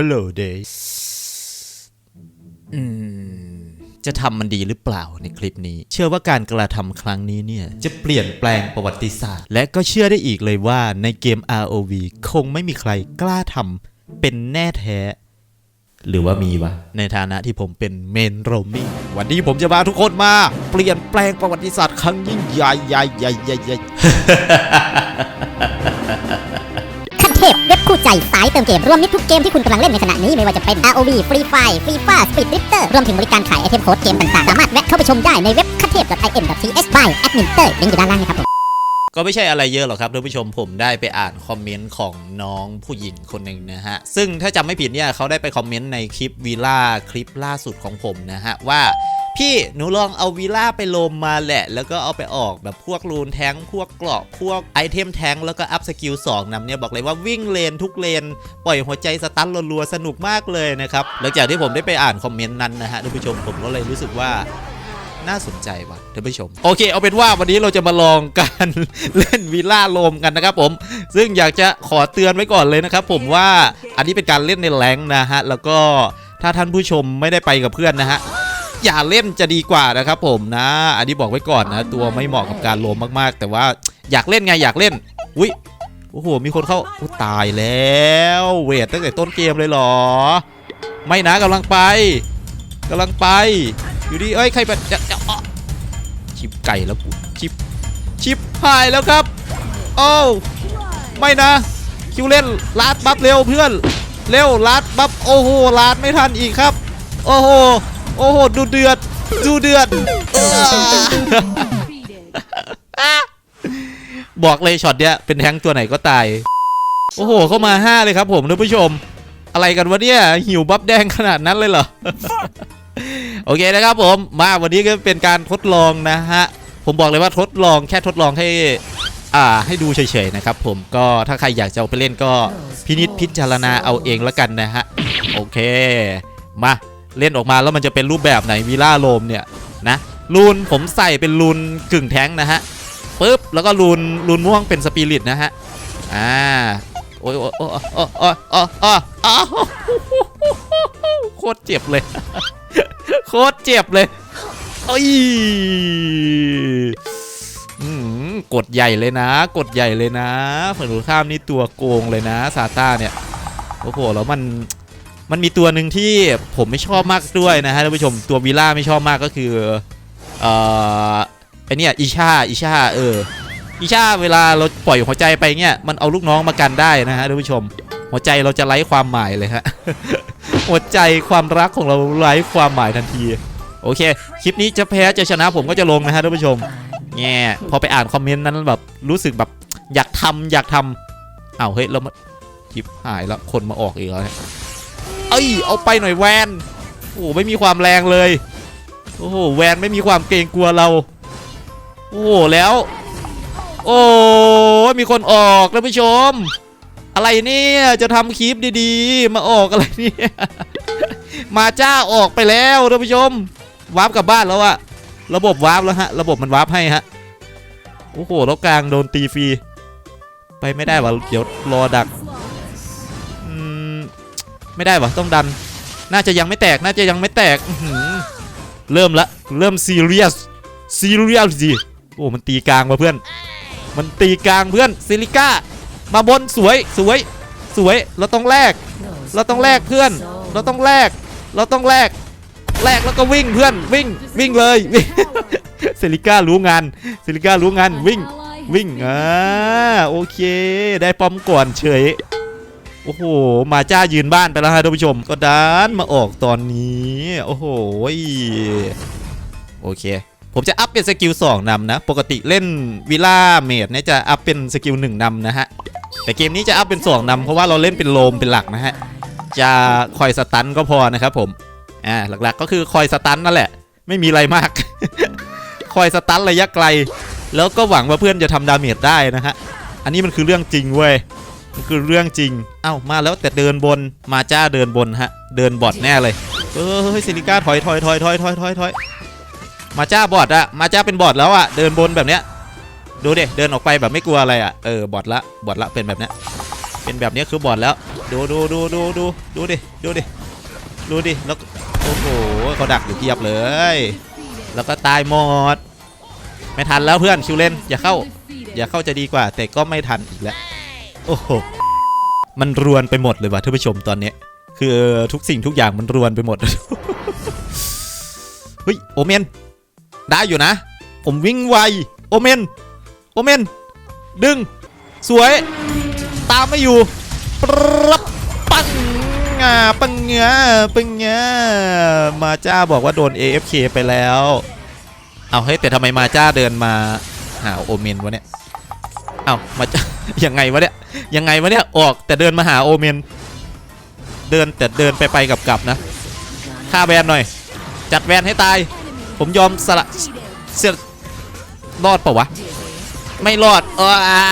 Hello Days อืม จะทำมันดีหรือเปล่าในคลิปนี้ เชื่อว่าการกระทำครั้งนี้เนี่ย จะเปลี่ยนแปลงประวัติศาสตร์ และก็เชื่อได้อีกเลยว่าในเกม ROV คงไม่มีใครกล้าทำเป็นแน่แท้ หรือว่ามีวะ ในฐานะที่ผมเป็นเมนโรมิงวันนี้ผมจะพาทุกคนมา เปลี่ยนแปลงประวัติศาสตร์ครั้งยิ่งใหญ่ใหญ่ใหญ่ใหญ่ ใจสายเติมเกม รวมมิตรทุกเกมที่คุณกำลังเล่นในขณะนี้ไม่ว่าจะเป็น ROV Free Fire Free Fire Speed Drifter รวมถึงบริการขายไอเทมโค้ดเกมต่างๆ สามารถแวะเข้าไปชมได้ในเว็บขั้นเทพ .in.th by admin เตอร์ลิงก์อยู่ด้านล่างนะครับผมก็ไม่ใช่อะไรเยอะหรอกครับท่านผู้ชมผมได้ไปอ่านคอมเมนต์ของน้องผู้หญิงคนหนึ่งนะฮะ ซึ่งถ้าจำไม่ผิดเนี่ยเขาได้ไปคอมเมนต์ในคลิปวีล่าคลิปล่าสุดของผมนะฮะว่า พี่หนูลองเอาวีล่าไปลมมาแหละ แล้วก็เอาไปออกแบบพวกรูนแทงพวกเกราะพวกไอเทมแทงแล้วก็อัพสกิล2นำเนี่ยบอกเลยว่าวิ่งเลนทุกเลน ปล่อยหัวใจสตันรัวๆสนุกมากเลยนะครับหลังจากที่ผมได้ไปอ่านคอมเมนต์นั้นนะฮะท่านผู้ชมผมก็เลยรู้สึกว่าน่าสนใจว่ะท่านผู้ชม โอเค เอาเป็นว่าวันนี้เราจะมาลองการเล่นวิลล่าโลมกันนะครับผม ซึ่งอยากจะขอเตือนไว้ก่อนเลยนะครับผมว่าอันนี้เป็นการเล่นในแรงค์นะฮะ แล้วก็ถ้าท่านผู้ชมไม่ได้ไปกับเพื่อนนะฮะ อย่าเล่นจะดีกว่านะครับผมนะ อันนี้บอกไว้ก่อนนะ ตัวไม่เหมาะกับการโลมมากๆ แต่ว่าอยากเล่นไงอยากเล่น อุ้ยโอ้โหมีคนเข้าตายแล้ว เวทตั้งแต่ต้นเกมเลยเหรอ ไม่นะกำลังไปกำลังไป อยู่ดีเอ้ยใครแบบจะจะอ้อชิปไก่แล้วกูชิปชิปหายแล้วครับโอ้ไม่นะ คิวเล่นลาดบัฟเร็วเพื่อน เร็วลาดบัฟโอ้โหลาดไม่ทันอีกครับ โอ้โห โอ้โหดูเดือด ดูเดือดเออบอกเลยช็อตเนี้ยเป็นแทงค์ตัวไหนก็ตาย โอ้โห เข้ามา 5 เลยครับผมท่านผู้ชม อะไรกันวะเนี่ย หิวบัฟแดงขนาดนั้นเลยเหรอ โอเคนะครับผมมาวันนี้ก็เป็นการทดลองนะฮะ ผมบอกเลยว่าทดลองแค่ทดลองให้อ่าให้ดูเฉยๆนะครับผมก็ถ้าใครอยากจะเอาไปเล่นก็พินิจพิจารณาเอาเองละกันนะฮะ โอเค มา เล่นออกมาแล้วมันจะเป็นรูปแบบไหนวีล่าโลมเนี่ยนะรูนผมใส่เป็นรูนกึ่งแท้งนะฮะปุ๊บแล้วก็รูนรูนม่วงเป็นสปิริตนะฮะอ่าโอ้ยโอ้ยโอ้ยโอ้ยโอ้ยโอ้ยโอ้ยโอ้ยโคตรเจ็บเลย โคตรเจ็บเลยเอ้ยอืมกดใหญ่เลยนะ กดใหญ่เลยนะฝั่งตรงข้ามนี่ตัวโกงเลยนะซาต้าเนี่ยโอ้โหแล้วมัน มันมีตัวหนึ่งที่ผมไม่ชอบมากด้วยนะฮะท่านผู้ชมตัววิล่าไม่ชอบมากก็คือเอ่อไอเนี่ยอิชาอิชาเอออิชาเวลาเราปล่อยหัวใจไปเงี้ยมันเอาลูกน้องมากันได้นะฮะท่านผู้ชม หัวใจเราจะไร้ความหมายเลยฮะหัวใจความรักของเราไร้ความหมายทันทีโอเค คลิปนี้จะแพ้จะชนะผมก็จะลงนะฮะท่านผู้ชมแง่พอไปอ่านคอมเมนต์นั้นแบบรู้สึกแบบอยากทำอยากทำอ้าวเฮ้ยเรามาคลิปหายแล้วคนมาออกอีกแล้ว เอ้ยเอาไปหน่อยแวนโอ้ไม่มีความแรงเลยโอ้โหแวนไม่มีความเกรงกลัวเรา โอ้โหแล้ว โอ้มีคนออกท่านผู้ชม อะไรเนี่ยจะทำคลิปดีๆ มาออกอะไรเนี่ยมาจ้าออกไปแล้วท่านผู้ชมวาร์ปกลับบ้านแล้วอะระบบวาร์ปแล้วฮะ ระบบมันวาร์ปให้ฮะโอ้โหแล้วกลางโดนตีฟรีไปไม่ได้วะเดี๋ยวรอดัก ไม่ได้วะต้องดัน น่าจะยังไม่แตกน่าจะยังไม่แตกเริ่มละเริ่มซีเรียสซีเรียสสิโอ้มันตีกลางมาเพื่อน มันตีกลางเพื่อนซิลิก้ามาบนสวยสวยสวยเราต้องแลกเราต้องแลกเพื่อน เราต้องแลกเราต้องแลกแลกแล้วก็วิ่งเพื่อนวิ่งวิ่งเลยวิ่งเซริก้ารู้งานเซริก้ารู้งานวิ่งวิ่งอ่าโอเค ได้ป้อมก่อนเฉย โอ้โห มาจ้ายืนบ้านไปแล้วฮะท่านผู้ชม ก็ดานมาออกตอนนี้ โอ้โห โอเค ผมจะอัพเป็นสกิล2นำนะ ปกติเล่นวิล่าเมดเนี่ยจะอัพเป็นสกิล1นำนะฮะ แต่เกมนี้จะอัพเป็น2นำเพราะว่าเราเล่นเป็นโลมเป็นหลักนะฮะ จะคอยสตันก็พอนะครับผม อ่า หลักๆก็คือคอยสตันนั่นแหละ ไม่มีอะไรมาก คอยสตันระยะไกล แล้วก็หวังว่าเพื่อนจะทำดาเมจได้นะฮะ อันนี้มันคือเรื่องจริงเว้ย คือเรื่องจริง เอ้ามาแล้วแต่เดินบนมาจ้าเดินบนฮะ เดินบอดแน่เลย เออเฮ้ยซิลิก้าถอยถอยถอยถอยถอยถอยถอยมาจ้าบอดอะมาจ้าเป็นบอดแล้วอะเดินบนแบบเนี้ยดูดิเดินออกไปแบบไม่กลัวอะไรอะเออบอดละบอดละเป็นแบบเนี้ยเป็นแบบเนี้ยคือบอดแล้ว ดูดูดูดูดูดูดิดูดิดูดิแล้วโอ้โหเขาดักอยู่เพียบเลย แล้วก็ตายหมดไม่ทันแล้วเพื่อนคิวเล่นอย่าเข้า อย่าเข้าจะดีกว่า แต่ก็ไม่ทันอีกแล้ว โอ้โห มันรวนไปหมดเลยว่ะท่านผู้ชมตอนนี้ คือทุกสิ่งทุกอย่างมันรวนไปหมด เฮ้ย โอเมน ได้อยู่นะ ผมวิ่งไว โอเมน โอเมน ดึง สวย ตามไม่อยู่ปรับปังงาปังเงาปังเงามาจ้าบอกว่าโดน AFK ไปแล้ว เอาเฮ้ยแต่ทำไมมาจ้าเดินมาหาโอเมนวะเนี่ย เอามาจ้า ยังไงวะเนี่ยยังไงวะเนี่ยออกแต่เดินมาหาโอเมน เดินแต่เดินไปไปกับกลับนะฆ่าแวนหน่อย จัดแวนให้ตาย ผมยอมสละเสียรอดเปล่าวะ ไม่รอดอ้า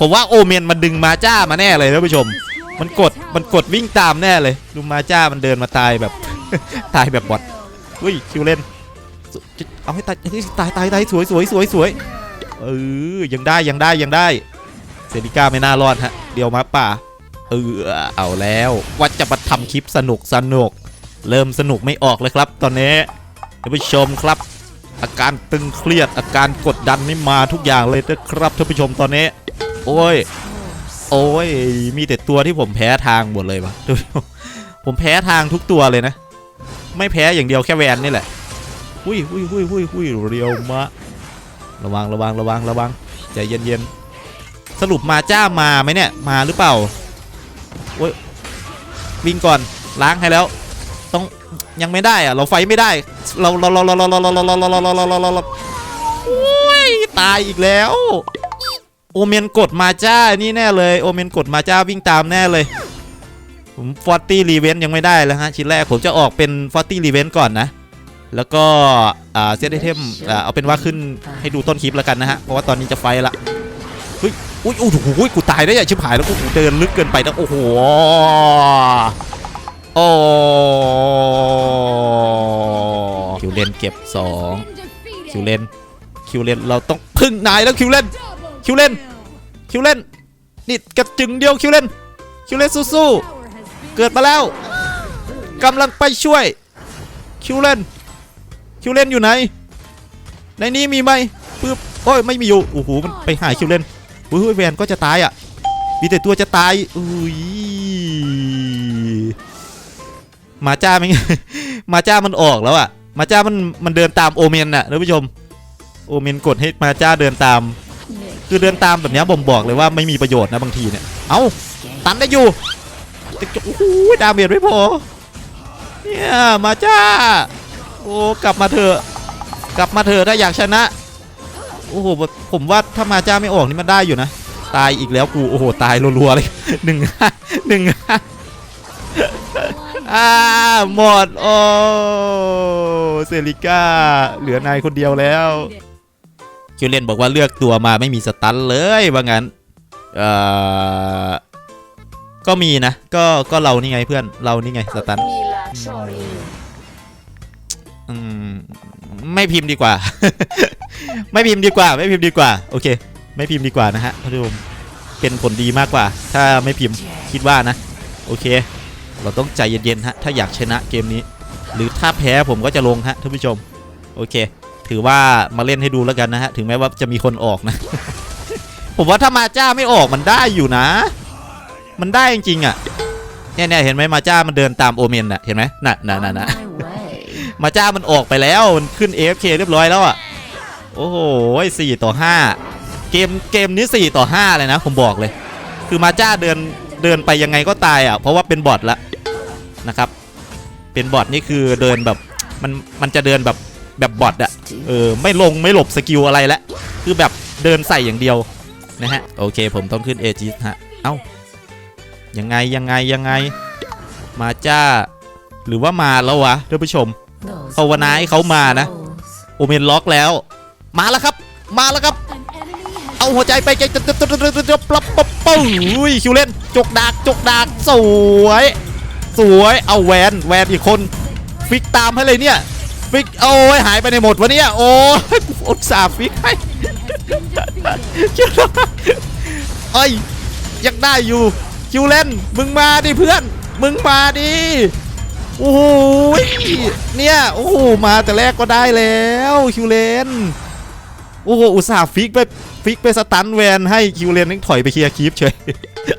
ผมว่าโอเมนมันดึงมาจ้ามาแน่เลยท่านผู้ชม มันกดมันกดวิ่งตามแน่เลยดูมาจ้ามันเดินมาตายแบบตายแบบบอดอุ้ยคิวเล่นเอาให้ตายตายตายตายสวยสวยสวยสวย เออยังได้ยังได้ยังได้เซริก้าไม่น่ารอดฮะเดี๋ยวมาป่าเออเอาแล้วว่าจะมาทำคลิปสนุกสนุก เริ่มสนุกไม่ออกเลยครับ ตอนนี้ท่านผู้ชมครับ อาการตึงเครียดอาการกดดันนี่มาทุกอย่างเลยนะครับท่านผู้ชมตอนนี้ โอ้ย โอ้ย มีแต่ตัวที่ผมแพ้ทางหมดเลยวะท่านผู้ชมผมแพ้ทางทุกตัวเลยนะ ไม่แพ้อย่างเดียวแค่แวนนี่แหละหุยหุยหุยหุยหุยเรียวมะ ระวังระวังระวังระวังใจเย็นๆสรุปมาจ้ามาไหมเนี่ยมาหรือเปล่าโอ้ยวิ่งก่อนล้างให้แล้ว ต้องยังไม่ได้อะเราไฟไม่ได้เราเราเราเราเราเราเราเราเราเราเราเราเราเราโอ้ยตายอีกแล้ว โอเมนกดมาจ้านี่แน่เลยโอเมนกดมาจ้าวิ่งตามแน่เลยผมฟอร์ตี้รีเวนยังไม่ได้แล้วฮะชิ้นแรกผมจะออกเป็นฟอร์ตี้รีเวนก่อนนะ แล้วก็เซตไอเทมอ่าเอาเป็นว่าขึ้นให้ดูต้นคลิปแล้วกันนะฮะ เพราะว่าตอนนี้จะไฟละเฮ้ยอุ้ยโอ้โหกูตายได้ยังชิบหายแล้วกูเดินลึกเกินไปนะโอ้โหโอ้คิวเลนเก็บสองคิวเลนคิวเลนเราต้องพึ่งนายแล้วคิวเลนคิวเลนคิวเลนนี่กระจึงเดียวคิวเลนคิวเลนสู้ๆเกิดมาแล้วกำลังไปช่วยคิวเลน คิวเล่นอยู่ไหน ในนี้มีไหมปึ๊บโอ้ยไม่มีอยู่โอ้โหมันไปหาคิวเล่นอุ้ยแวนก็จะตายอะ มีแต่ตัวจะตายอุ้ยมาจ้าไม่มาจ้ามันออกแล้วอะ มาจ้ามันมันเดินตามโอเมนน่ะท่านผู้ชม โอเมนกดให้มาจ้าเดินตาม คือเดินตามแบบนี้ยผมบอกเลยว่าไม่มีประโยชน์นะบางทีเนี่ย เอ้าตันได้อยู่แต่โอ้โหดาเมจไม่พอเนี่ยมาจ้า อ้กลับมาเถอะกลับมาเถอะถ้าอยากชนะโอ้โหผมว่าถ้ามาจ้าไม่ออกนี่มันได้อยู่นะ ตายอีกแล้วกูโอ้โหตายรัวๆเลยหนึ่งห้าหนึ่งห้าอ่าหมดโอ้เซริก้าเหลือนายคนเดียวแล้วคิวเลนบอกว่าเลือกตัวมาไม่มีสตันเลยว่างั้นเอ่อก็มีนะ ก็ก็เรานี่ไงเพื่อนเรานี่ไงสตัน อืมไม่พิมพ์ดีกว่า ไม่พิมพ์ดีกว่า ไม่พิมพ์ดีกว่า โอเค ไม่พิมพ์ดีกว่านะฮะท่านผู้ชมเป็นผลดีมากกว่า ถ้าไม่พิมพ์คิดว่านะ โอเค เราต้องใจเย็นๆฮะถ้าอยากชนะเกมนี้ หรือถ้าแพ้ผมก็จะลงฮะท่านผู้ชม โอเค ถือว่ามาเล่นให้ดูแล้วกันนะฮะถึงแม้ว่าจะมีคนออกนะ ผมว่าถ้ามาจ้าไม่ออกมันได้อยู่นะ มันได้จริงๆอะเนี่ยเนี่ยเห็นไหมมาจ้ามันเดินตามโอเมนอะเห็นไหมน่ะน่ะน่ะน่ะ มาจ้ามันออกไปแล้ว มันขึ้น AFK เรียบร้อยแล้วอะ โอ้โหสี่ต่อห้าเกมเกมนี้4ต่อ5เลยนะ ผมบอกเลย คือมาจ้าเดินเดินไปยังไงก็ตายอะ เพราะว่าเป็นบอทละนะครับ เป็นบอทนี่คือเดินแบบมันมันจะเดินแบบแบบบอทอะ เออไม่ลงไม่หลบสกิลอะไรล้วคือแบบเดินใส่อย่างเดียวนะฮะ โอเคผมต้องขึ้นเอจิสฮะ เอ้ายังไงยังไงยังไง มาจ้า หรือว่ามาแล้ววะท่านผู้ชม ภาวนาให้เขามานะ โอเมนล็อกแล้ว มาแล้วครับ มาแล้วครับ เอาหัวใจไปใจจะจะจะจะจะจะปลับปั๊บปุ้ยคิวเล่นจกดากจกดากสวย สวยเอาแวนแวนอีกคน ฟิกตามให้เลยเนี่ย ฟิกโอ้ยหายไปในหมดวะเนี่ยโอ้ยอุตส่าห์ฟิกให้เอ้ยยังได้อยู่คิวเล่นมึงมาดิเพื่อน มึงมาดิ โอ้โหเนี่ย โอ้โห มาแต่แรกก็ได้แล้วคิวเลน โอ้โห อุตส่าห์ฟิกไปฟิกไปสตันแวนให้คิวเลนนี่ถอยไปเคลียร์คลิปเฉย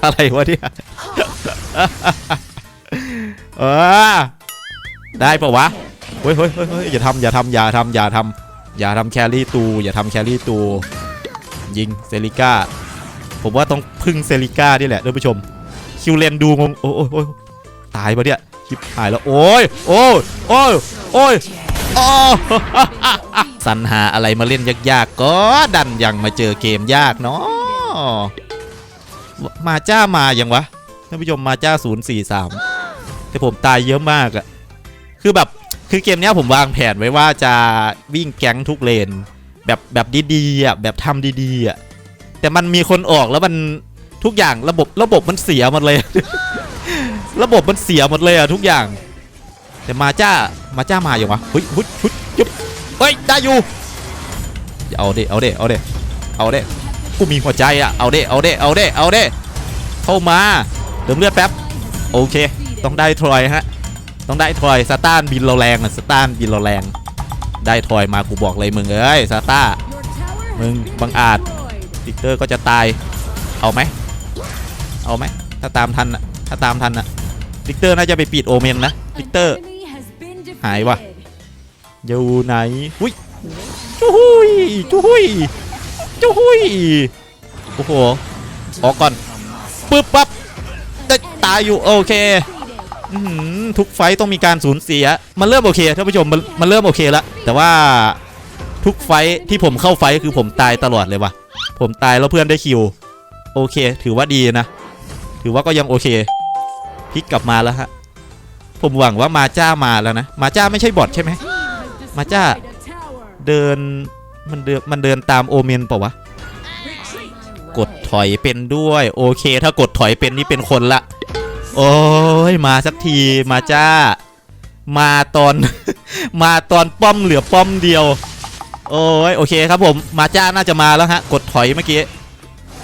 อะไรวะเนี่ยเออได้ปะวะเฮ้ยเฮ้ยเฮ้ยเฮ้ยอย่าทำอย่าทำอย่าทำอย่าทำอย่าทำแครี่ตู อย่าทำแครี่ตู ยิงเซริก้า ผมว่าต้องพึ่งเซริก้านี่แหละท่านผู้ชม คิวเลนดูงง โอ้โอ้ยโอ้ยตายปะเนี่ย ชิบหายแล้วโอ้ยโอ้ยโอ้ยโอ้ยอ้สรรหาอะไรมาเล่นยากๆ ก็ดันยังมาเจอเกมยากเนาะมาจ้ามายังวะท่านผู้ชมมาจ้า 043 แต่ผมตายเยอะมากอะคือแบบคือเกมนี้ผมวางแผนไว้ว่าจะวิ่งแก๊งทุกเลน แบบแบบดีๆอะแบบทำดีๆอะแต่มันมีคนออกแล้วมันทุกอย่างระบบระบบมันเสียหมดเลย ระบบมันเสียหมดเลยอะทุกอย่าง แต่มาจ้ามาจ้ามาอย่างวะเฮ้ยเฮ้ยเฮ้ยยุบเฮ้ยได้อยู่เอาเด้เอาเด้เอาเด้เอาเด้กูมีหัวใจอะเอาเด้เอาเด้เอาเด้เอาเด้เข้ามาเติมเลือดแป๊บโอเค ต้องได้ทรอยฮะต้องได้ทรอยสตาร์บินเราแรงอะสตาร์บินเราแรง ได้ทอยมากูบอกเลยมึงเอ้ยซาต้ามึงบังอาจติกเตอร์ก็จะตายเอาไหมเอาไหมถ้าตามทันอะถ้าตามทันอะ ติกเตอร์น่าจะไปปิดโอเมนนะติกเตอร์ หายว่ะอยู่ไหนหุ้ยจุ้ยจุ้ยจุ้ยโอ้โหออกก่อนปึ๊บปั๊บได้ตายอยู่โอเคอื้อหือทุกไฟต์ต้องมีการสูญเสีย มันเริ่มโอเคท่านผู้ชมมันมันเริ่มโอเคแล้วแต่ว่าทุกไฟต์ที่ผมเข้าไฟต์คือผมตายตลอดเลยว่ะ ผมตายแล้วเพื่อนได้คิว โอเค ถือว่าดีนะ ถือว่าก็ยังโอเค พลิกกลับมาแล้วฮะ ผมหวังว่ามาจ้ามาแล้วนะ มาจ้าไม่ใช่บอทใช่ไหม มาจ้าเดินมันเดินมันเดินตามโอเมนเปล่าวะ กดถอยเป็นด้วย โอเค ถ้ากดถอยเป็นนี่เป็นคนละ โอ้ยมาสักทีมาจ้า มาตอน มาตอนป้อมเหลือป้อมเดียว โอ้ยโอเคครับผมมาจ้าน่าจะมาแล้วฮะ กดถอยเมื่อกี้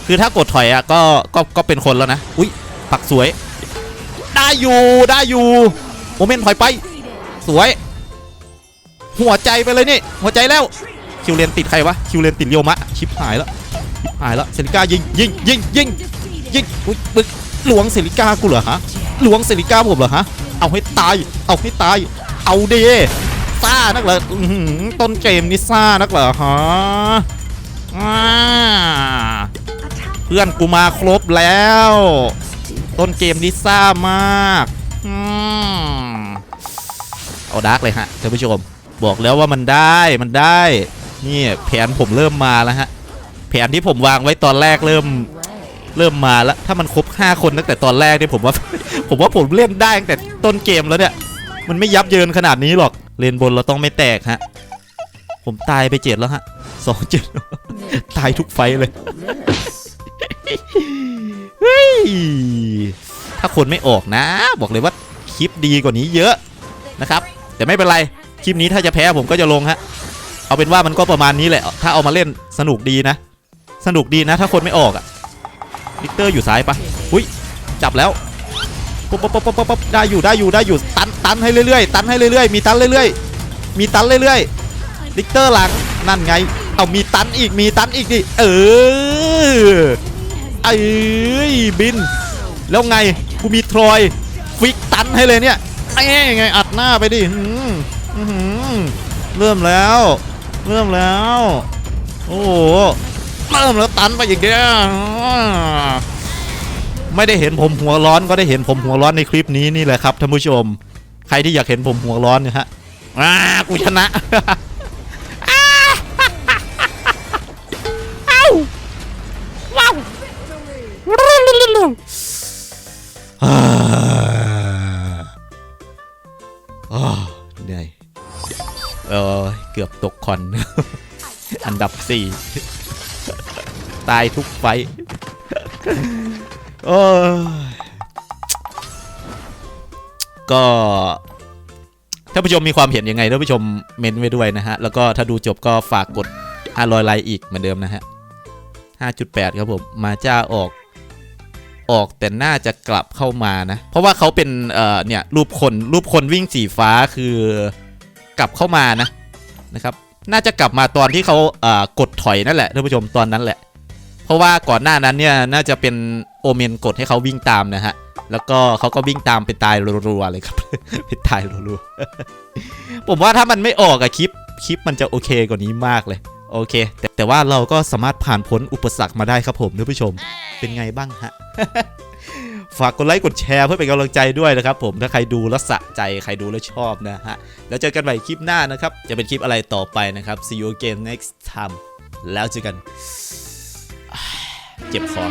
คือถ้ากดถอยอะก็ก็ก็เป็นคนแล้วนะ อุ้ยปักสวย ได้อยู่ได้อยู่โมเมนต์ถอยไป สวย หัวใจไปเลยนี่ หัวใจแล้ว คิวเลนติดใครวะ คิวเลนติดเรียวมะ ชิปหายแล้วชิปหายแล้วเซริก้ายิงยิงยิงยิงยิงอุ้ยปึ๊กหลวงเซริก้ากูเหรอฮะหลวงเซริก้าผมเหรอฮะ เอาให้ตาย เอาให้ตาย เอาดีซ่านักเหรออื้อหือต้นเกมนี่ซ่านักเหรอฮะเพื่อนกูมาครบแล้ว ต้นเกมนี่ซ่ามากอเอาดาร์กเลยฮะท่านผู้ชม บอกแล้วว่ามันได้มันได้ นี่แผนผมเริ่มมาแล้วฮะ แผนที่ผมวางไว้ตอนแรกเริ่มเริ่มมาแล้ว ถ้ามันครบ 5 คนตั้งแต่ตอนแรกเนี่ยผมว่า ผมว่าผมเล่นได้ตั้งแต่ต้นเกมแล้วเนี่ย มันไม่ยับเยินขนาดนี้หรอก เลนบนเราต้องไม่แตกฮะ ผมตายไปเจ็ดแล้วฮะสองเจ็ดตายทุกไฟเลย ฮ้ยถ้าคนไม่ออกนะ บอกเลยว่าคลิปดีกว่านี้เยอะนะครับ แต่ไม่เป็นไร คลิปนี้ถ้าจะแพ้ผมก็จะลงฮะ เอาเป็นว่ามันก็ประมาณนี้แหละ ถ้าเอามาเล่นสนุกดีนะ สนุกดีนะ ถ้าคนไม่ออกอะวิกเตอร์อยู่ซ้ายปะอุ้ยจับแล้วปุ๊บปุ๊บปุ๊บปุ๊บปุ๊บได้อยู่ได้อยู่ได้อยู่ตันตันให้เรื่อยๆตันให้เรื่อยๆมีตันเรื่อยๆมีตันเรื่อยๆวิกเตอร์หลังนั่นไง เอามีตันอีกมีตันอีกดิเออ เอ้ยบิน แล้วไงกูมีทรอยฟิกตันให้เลยเนี่ยไอ้ไงอัดหน้าไปดิเริ่มแล้ว เริ่มแล้ว โอ้โหเริ่มแล้วตันไปอีกเดียวไม่ได้เห็นผมหัวร้อนก็ได้เห็นผมหัวร้อนในคลิปนี้นี่แหละครับท่านผู้ชม ใครที่อยากเห็นผมหัวร้อนเนี่ยฮะอ่ากูชนะ เหนื่อยเออเกือบตกคอน อันดับสี่ตายทุกไฟโอ้ยก็ท่านผู้ชมมีความเห็นยังไงท่านผู้ชมเมนไว้ด้วยนะฮะ แล้วก็ถ้าดูจบก็ฝากกด500ไลค์อีกเหมือนเดิมนะฮะ 5.8 ครับผม มาจ้าออก ออกแต่น่าจะกลับเข้ามานะ เพราะว่าเขาเป็นเอ่อเนี่ยรูปคนรูปคนวิ่งสีฟ้าคือกลับเข้ามานะนะครับ น่าจะกลับมาตอนที่เขาเอ่อกดถอยนั่นแหละท่านผู้ชมตอนนั้นแหละ เพราะว่าก่อนหน้านั้นเนี่ยน่าจะเป็นโอเมนกดให้เขาวิ่งตามนะฮะแล้วก็เขาก็วิ่งตามไปตายรัวๆเลยครับ ไปตายรัวๆผมว่าถ้ามันไม่ออกอะคลิปคลิปมันจะโอเคกว่านี้มากเลย โอเคแต่ แต่ว่าเราก็สามารถผ่านพ้นอุปสรรคมาได้ครับผมท่านผู้ชม เป็นไงบ้างฮะ ฝากกดไลค์กดแชร์เพื่อเป็นกำลังใจด้วยนะครับผม ถ้าใครดูแล้วสะใจใครดูแล้วชอบนะฮะ แล้วเจอกันใหม่คลิปหน้านะครับ จะเป็นคลิปอะไรต่อไปนะครับ see you again next time แล้วเจอกัน เจ็บคอ